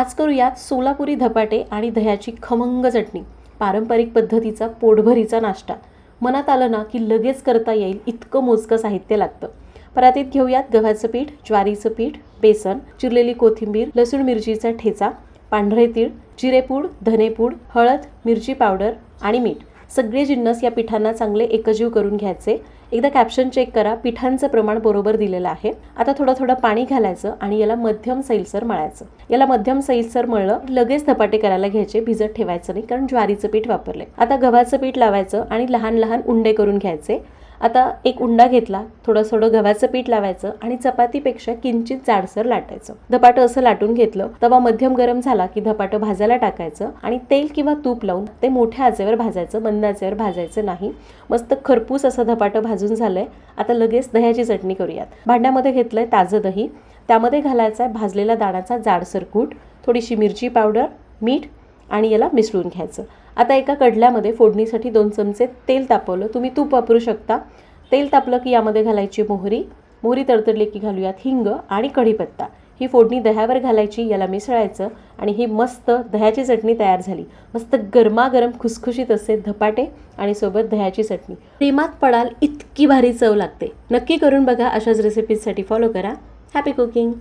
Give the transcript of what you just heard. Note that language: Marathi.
आज करूयात सोलापुरी धपाटे आणि दह्याची खमंग चटणी. पारंपरिक पद्धतीचा पोटभरीचा नाश्ता. मनात आलं ना की लगेच करता येईल इतकं मोजकं साहित्य लागतं. परातीत घेऊयात गव्हाचं पीठ ज्वारीचं पीठ बेसन चिरलेली कोथिंबीर लसूण मिरचीचा ठेचा पांढरे तीळ जिरेपूड धनेपूड हळद मिरची पावडर आणि मीठ. सगळे जिन्नस या पिठांना चांगले एकजीव करून घ्यायचे. एकदा कॅप्शन चेक करा पिठांचं प्रमाण बरोबर दिलेलं आहे. आता थोडं थोडं पाणी घालायचं आणि याला मध्यम सैलसर मळायचं. याला मध्यम सैलसर मळलं लगेच धपाटे करायला घ्यायचे भिजत ठेवायचं नाही कारण ज्वारीचं पीठ वापरले आता गव्हाचं पीठ लावायचं आणि लहान लहान उंडे करून घ्यायचे. आता एक उंडा घेतला थोडं थोडं गव्हाचं पीठ लावायचं आणि चपातीपेक्षा किंचित जाडसर लाटायचं. धपाटं असं लाटून घेतलं तवा मध्यम गरम झाला की धपाटं भाजायला टाकायचं आणि तेल किंवा तूप लावून ते मोठ्या आचेवर भाजायचं मंद आचेवर भाजायचं नाही. मस्त खरपूस असं धपाटं भाजून झालंय. आता लगेच दह्याची चटणी करूयात. भांड्यामध्ये घेतलंय ताजं दही. त्यामध्ये घालायचा आहे भाजलेला दाण्याचा जाडसर कूट थोडीशी मिरची पावडर मीठ आणि याला मिसळून घ्यायचं. आता एका कडल्यामध्ये फोडणीसाठी दोन चमचे तेल तापवलं. तुम्ही तूप वापरू शकता. तेल तापलं की यामध्ये घालायची मोहरी. मोहरी तडतडली की घालूयात हिंग आणि कढीपत्ता. ही फोडणी दह्यावर घालायची याला मिसळायचं आणि ही मस्त दह्याची चटणी तयार झाली. मस्त गरमागरम खुसखुशीत असे धपाटे आणि सोबत दह्याची चटणी. प्रेमात पडाल इतकी भारी चव लागते. नक्की करून बघा अशाच रेसिपीजसाठी फॉलो करा. Happy cooking